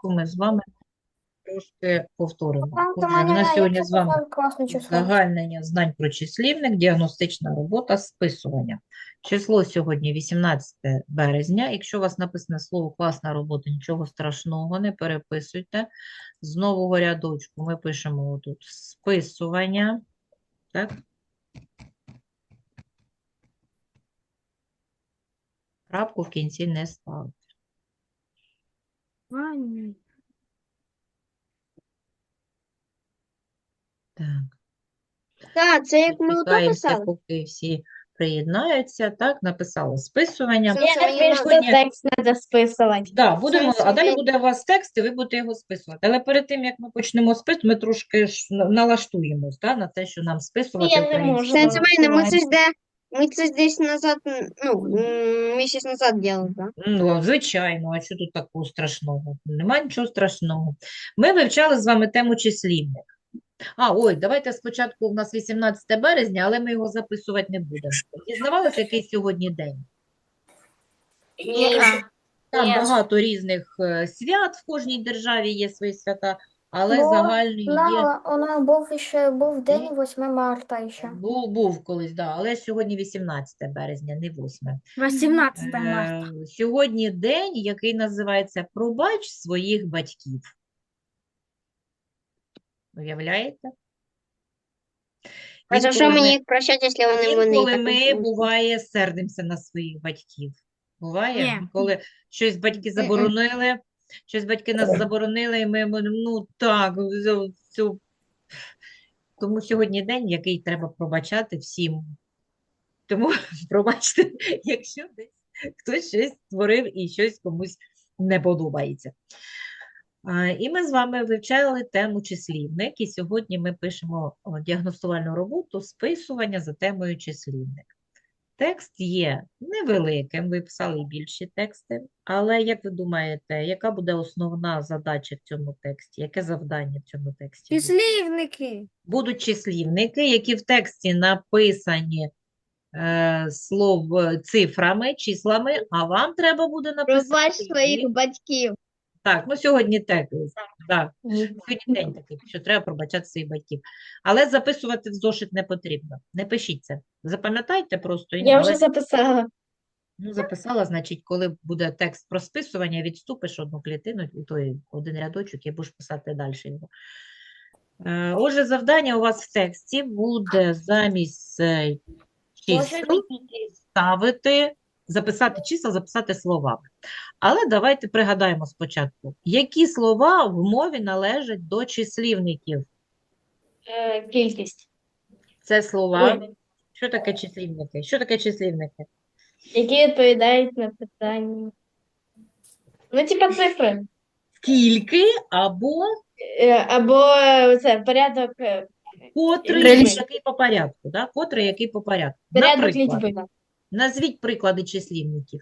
рядочку ми з вами трошки повторимо. Отже, у нас сьогодні з вами. Загальнення знань про числівник, діагностична робота, списування. Число сьогодні 18 березня. Якщо у вас написане слово класна робота, нічого страшного, не переписуйте. З нового рядочку ми пишемо тут списування. Так? Крапку в кінці не ставте. Так. Так, це як ми ото Чекаємося, писали. поки всі приєднаються. Так, написали списування. Це Я Сьогодні текст треба списувати. Да, будемо, а далі буде у вас текст, і ви будете його списувати. Але перед тим, як ми почнемо списувати, ми трошки ж на- налаштуємось да, на те, що нам списувати Я не українською можу. Це це мене, ми це ж ми це десь назад, ну, місяць назад робили, так? Ну, звичайно, а що тут такого страшного? Нема нічого страшного. Ми вивчали з вами тему числівник. А, ой, давайте спочатку у нас 18 березня, але ми його записувати не будемо. Дізнавалися, який сьогодні день? Там багато різних е, свят, в кожній державі є свої свята, але Бо загальний є. У нас був ще був день 8 марта ще. Був, був колись, да, але сьогодні 18 березня, не 8. 18 Е, Сьогодні день, який називається «Пробач своїх батьків». Уявляєте? А за Інколи що ми- мені їх прощати, якщо вони вони Інколи так ми, буває, сердимося на своїх батьків. Буває, Ні. коли щось батьки заборонили, щось батьки нас заборонили, і ми, ну так, все. Тому сьогодні день, який треба пробачати всім. Тому пробачте, якщо десь хтось щось створив і щось комусь не подобається. І ми з вами вивчали тему числівник, і сьогодні ми пишемо діагностувальну роботу списування за темою числівник. Текст є невеликим, ви писали більші тексти, але як ви думаєте, яка буде основна задача в цьому тексті? Яке завдання в цьому тексті? Числівники. Будуть числівники, які в тексті написані е, слов цифрами, числами, а вам треба буде написати Пробач своїх батьків. Так, ну сьогодні так, так. Сьогодні день такий, що треба пробачати своїх батьків. Але записувати в зошит не потрібно. Не пишіть це. Запам'ятайте просто. і- Я але- вже записала. Ну, записала, значить, коли буде текст про списування, відступиш одну клітину, і той один рядочок, і будеш писати далі його. Е, Отже, завдання у вас в тексті буде замість е, чисел ставити, записати числа, записати слова. Але давайте пригадаємо спочатку, які слова в мові належать до числівників. Е, Кількість. Це слова. Ой. Що таке числівники? Що таке числівники? Які відповідають на питання. Ну, типа цифри. Скільки або Е, Або е, це порядок, е, котрий, який по порядку, да? Котрий, який по порядку. порядок Наприклад, лічби. Назвіть приклади числівників.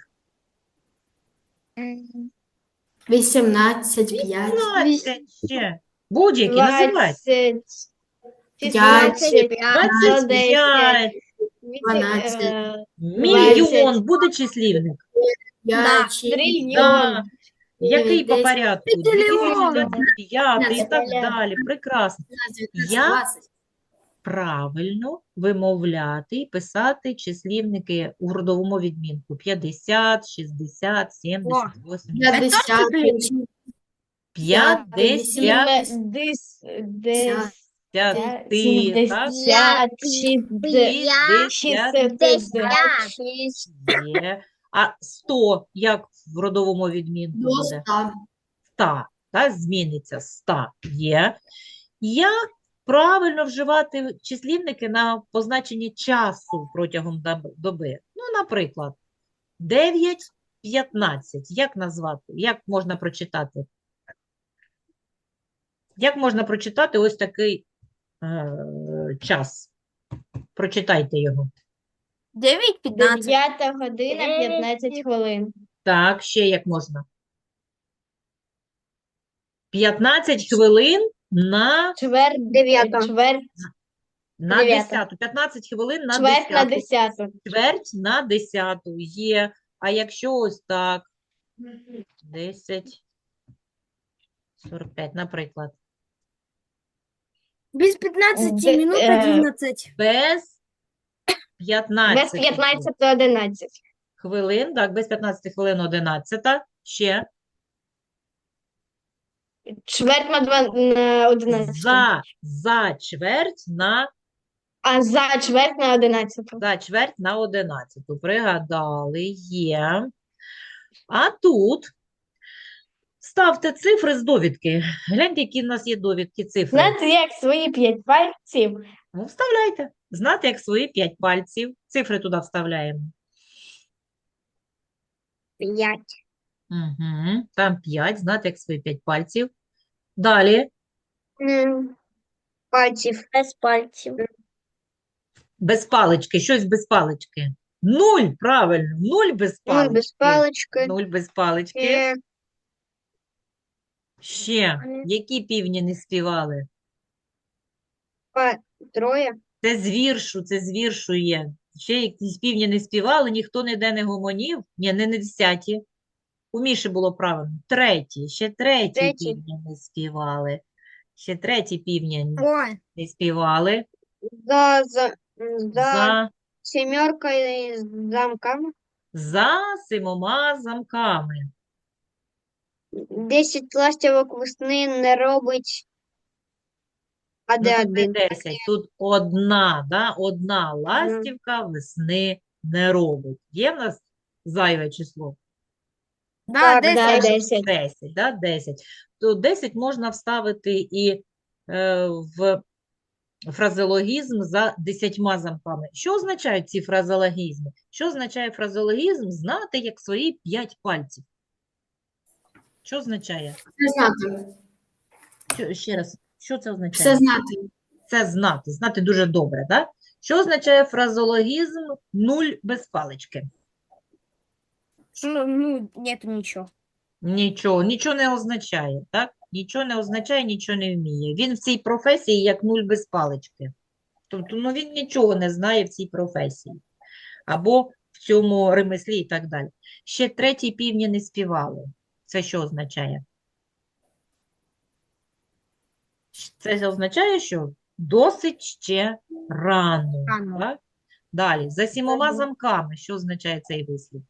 18, 5, 15 ще. Будь-які, називайте. 20, 5, 16, 25, 12, е, мільйон, буде числівник. 5, трильйон. Який по Десять. порядку? Трильйон. 2025 і так далі. Прекрасно. Я- 20. Правильно вимовляти і писати числівники у родовому відмінку. 50, 60, 70, 80, 50, 50, Дес, дес, 50, так? 70, 60, 60. Є. А 100 як в родовому відмінку буде? 100, 100, так, зміниться 100 є. Як правильно вживати числівники на позначенні часу протягом доби? Ну, наприклад, 9, 15. Як назвати? Як можна прочитати? Як можна прочитати ось такий е, час? Прочитайте його. 9, 15. 9 година, 15 хвилин. Так, ще як можна? 15 хвилин на, Чверть, Дев'ята. чверть, на Дев'ята. 10. 15 хвилин на чверть на 10. 10. Чверть на 10 є. А якщо ось так, 10 45, наприклад. Без 15 Де- минут е, 11. Без 15 Без 15 до 11. хвилин, так, без 15 хвилин 11. Ще Чверть на два- на 11. за, за чверть на, А за чверть на 11. за чверть на 11. Пригадали, є. А тут ставте цифри з довідки. Гляньте, які в нас є довідки, цифри. Знаєте, як свої 5 пальців. Ну, вставляйте. Знати, як свої 5 пальців. Цифри туди вставляємо. П'ять. Угу. Там 5, знати, як свої 5 пальців. Далі. Пальців. Без пальців. Без палички. Щось без палички. Нуль, правильно. Нуль без Нуль Ну, без палички. палички. Нуль без палички. Е, Ще. Які півні не співали? па- Троє. Це з віршу, це з віршу є. Ще якісь півні не співали, ніхто ніде не гомонів. Ні, не не десяті. У Міші було правильно. Треті. Ще треті Треті. півні не співали. Ще треті півні Ой, не співали. За, за, за За, сімеркою з замками. за сімома замками. Десять ластівок весни не робить. А Ну, де один? 10, тут одна, да? Одна ластівка весни не робить. Є в нас зайве число? Да, Так, Да, 10. 10. 10, да? 10. То 10 можна вставити і е, в фразеологізм за 10 замками. Що означають ці фразеологізми? Що означає фразеологізм? Знати, як свої 5 пальців. Що означає? Все знати. Що, ще раз, що це означає? Все знати. Це знати, знати дуже добре, да? Що означає фразеологізм нуль без палички? Ну, ну, нету ничего. Нічого, нічого не означає, так? Нічого не означає, нічого не вміє. Він в цій професії як нуль без палички. Тобто, ну він нічого не знає в цій професії. Або в цьому ремеслі і так далі. Ще треті півні не співали. Це що означає? Це означає, що досить ще рано. Рано. Так? Далі, за сімома замками, що означає цей вислів?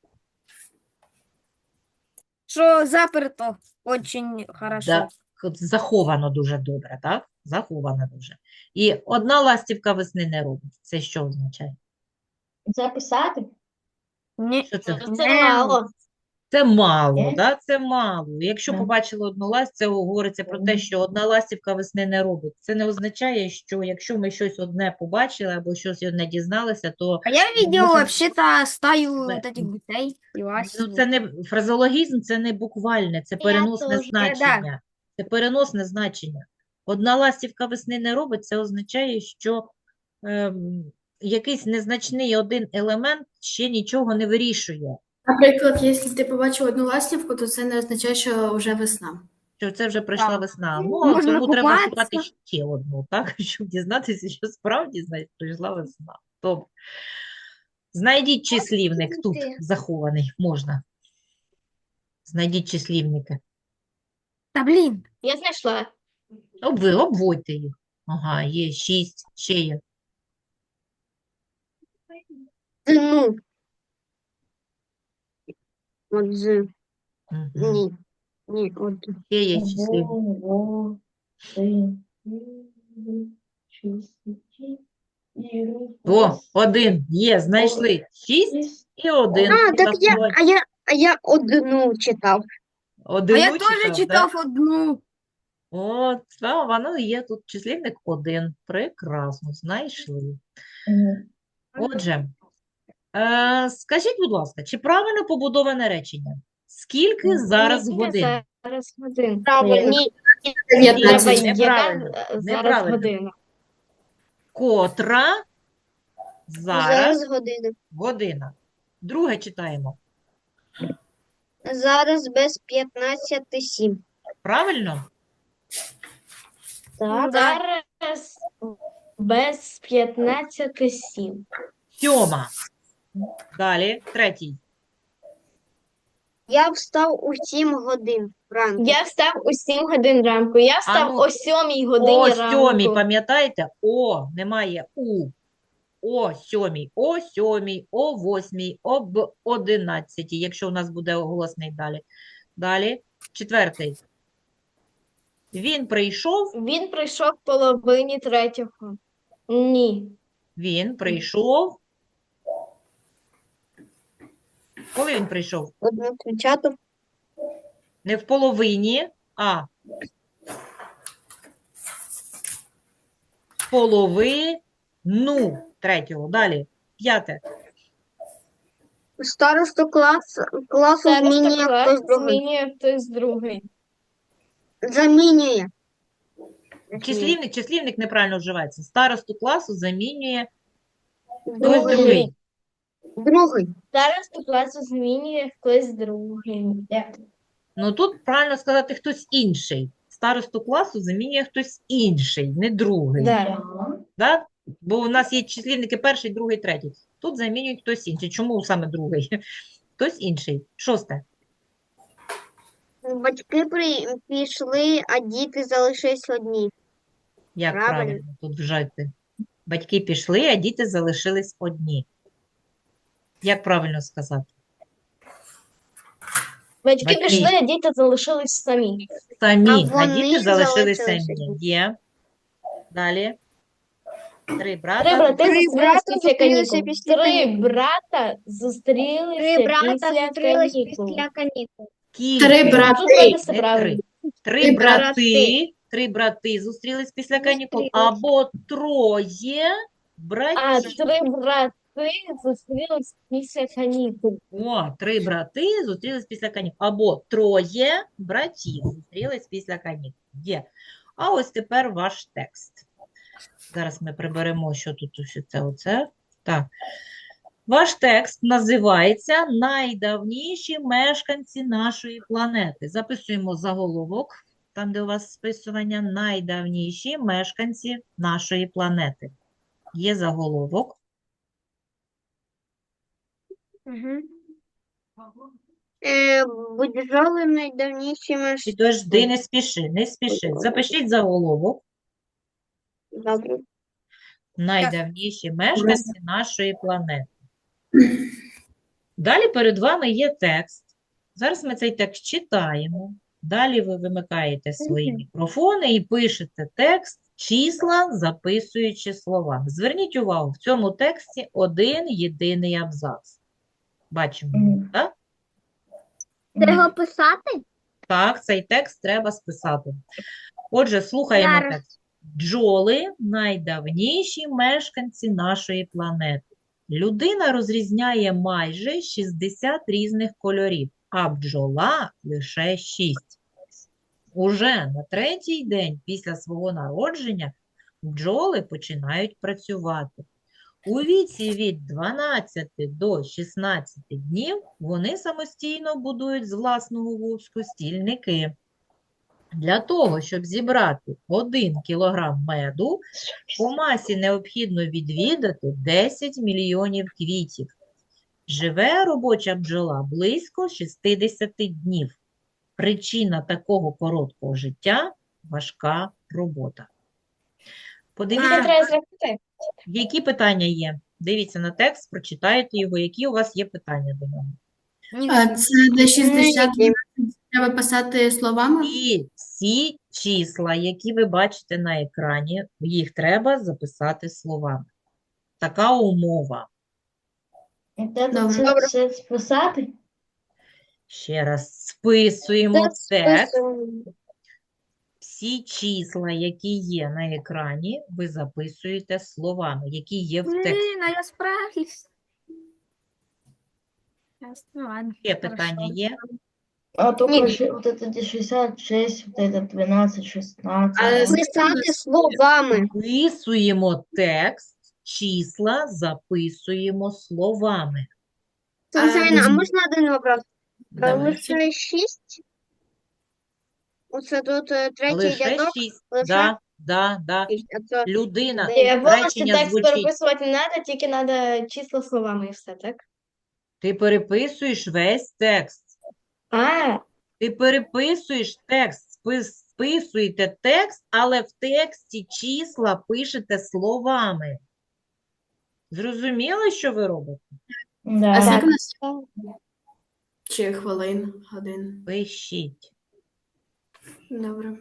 Что заперто очень хорошо. Да, заховано дуже добре, так? Заховано дуже. І одна ластівка весни не робить. Це що означає? Записати? Ні. Що це? Це мало. Це мало, да? Це мало. Якщо побачили одну ласть, це говориться про те, що одна ластівка весни не робить. Це не означає, що якщо ми щось одне побачили або щось одне дізналися, то А я Можно- вообще-то стаю этих гусей ну, це не фразеологізм, це не буквальне, це переносне значення. Це переносне значення. Одна ластівка весни не робить, це означає, що ем, якийсь незначний один елемент ще нічого не вирішує. Наприклад, якщо ти побачив одну ластівку, то це не означає, що вже весна. Що це вже прийшла Так. весна. Ну, Ну, можна тому треба шукати ще одну, так? Щоб дізнатися, що справді значить, прийшла весна. Добре. Знайдіть числівник тут захований, можна. Знайдіть числівники. Да блин. Я знайшла. Об, ви обводьте їх. Ага, є шість, ще є. Ну. От з. Мгм. Ні. Ні, от. Ще є числівник. О, один, є, знайшли. Шість і один. А, так я, а я, а я одну читав. А я тоже читав, читав одну. От, да, воно є тут числівник один. Прекрасно, знайшли. Отже, е, скажіть, будь ласка, чи правильно побудоване речення? Скільки зараз годин? Зараз годин. Правильно. Ні, 19. треба, неправильно, зараз неправильно. година. Котра зараз Зараз година. година? Друге читаємо. Зараз без 15 сім. Правильно? Так. Зараз без 15 сім. Сьома. Далі, третій. Я встав у 7 годин. ранку. Я встав у 7 годин ранку. Я встав ну, о 7 годині О ранку. сьомій, пам'ятаєте? О, немає у. О сьомій, о сьомій, о восьмій, об одинадцятій, якщо у нас буде голосний далі. Далі, четвертий. Він прийшов, Він прийшов в половині третього. Ні. він прийшов. Коли він прийшов? Одну тридцяту. Не в половині, а в половину третього. Далі, п'яте. Старосту клас, класу Староста змінює клас хтось другий. змінює хтось другий. Замінює. Числівник, числівник неправильно вживається. Старосту класу замінює хтось Другий. другий. Другий. Старосту класу змінює хтось другий. Ну тут правильно сказати хтось інший. Старосту класу замінює хтось інший, не другий. Да. Да? Бо у нас є числівники перший, другий, третій. Тут замінюють хтось інший. Чому саме другий? Хтось інший. Шосте. Батьки при... пішли, а діти залишились одні. Як Правильно. правильно тут вжити? Батьки пішли, а діти залишились одні. Як правильно сказати? Батьки Батьки. пішли, а діти залишились самі. Самі, а вони діти залишились залишились самі. Є. Далі. Три Три брата. брати Три зустрілись брата після зустрілися канікул. після Три канікул. брата зустрілися Три брата після зустрілись канікул. після канікул. Скільки? Три брати. Тут написано Не правильно. три. Три Три брати. Три брати зустрілись після канікул. Зустрілись. Або троє А братів. три брати зустрілись після канікул. О, три брати зустрілись після канікул. Або троє братів зустрілись після канікул. Є. А ось тепер ваш текст. Зараз ми приберемо, що тут усе це оце. Так. Ваш текст називається Найдавніші мешканці нашої планети. Записуємо заголовок, там, де у вас списування Найдавніші мешканці нашої планети. Є заголовок. Е, бджоли найдавніші меш... Підожди, не спіши, не спіши. Запишіть заголовок. Добре. Найдавніші мешканці нашої планети. Далі перед вами є текст. Зараз ми цей текст читаємо. Далі ви вимикаєте свої мікрофони і пишете текст, числа, записуючи слова. Зверніть увагу, в цьому тексті один єдиний абзац. Бачимо, так? його писати? Так, цей текст треба списати. Отже, слухаємо Зараз. текст. Бджоли – найдавніші мешканці нашої планети. Людина розрізняє майже 60 різних кольорів, а бджола – лише 6. Уже на третій день після свого народження бджоли починають працювати. У віці від 12 до 16 днів вони самостійно будують з власного вуску стільники. Для того, щоб зібрати 1 кілограм меду, по масі необхідно відвідати 10 мільйонів квітів. Живе робоча бджола близько 60 днів. Причина такого короткого життя – важка робота. Подивіться, треба які питання є. Дивіться на текст, прочитайте його, які у вас є питання до нього. Це де 60 треба писати словами? І всі числа, які ви бачите на екрані, їх треба записати словами. Така умова. Добре. Це списати? Ще раз списуємо текст. Всі числа, які є на екрані, ви записуєте словами, які є в тексті. Блин, а я справлюсь. Хорошо. питання є? А только Нет. ши- вот это 66, вот это 12, 16. А Писати словами. Записуємо текст, числа записуємо словами. Звичайно, а можна один вопрос? Лише шість? Оце тут е, третій Лише рядок. шість. лише Да, да, да. шість, це Людина, Я поняла, що речення текст звучить. переписувати не треба, тільки треба числа словами і все, так? Ти переписуєш весь текст. А, Ти переписуєш текст, спис- списуєте текст, але в тексті числа пишете словами. Зрозуміли, що ви робите? А Да. скільки у нас чи хвилин, годин? Пишіть. Добре.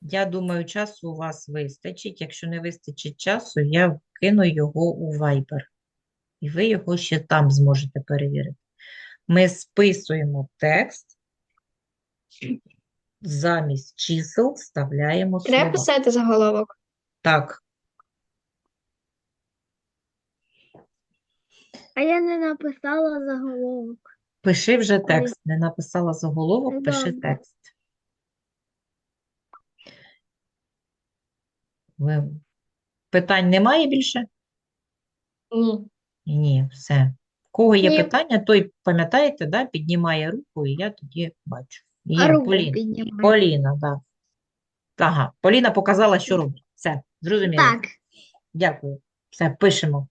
Я думаю, часу у вас вистачить. Якщо не вистачить часу, я вкину його у Viber. І ви його ще там зможете перевірити. Ми списуємо текст, замість чисел вставляємо Треба слова. писати заголовок. Так, А я не написала заголовок. пиши вже текст. Не написала заголовок, пиши Добре. текст. Питань немає більше? Ні. Ні, все. В кого є Ні. питання, той, пам'ятаєте, да, піднімає руку, і я тоді бачу. А Є, руку Поліна. так. Поліна, да. Ага, Поліна показала, що робить. Все, зрозуміло. Так. Дякую. Все, пишемо.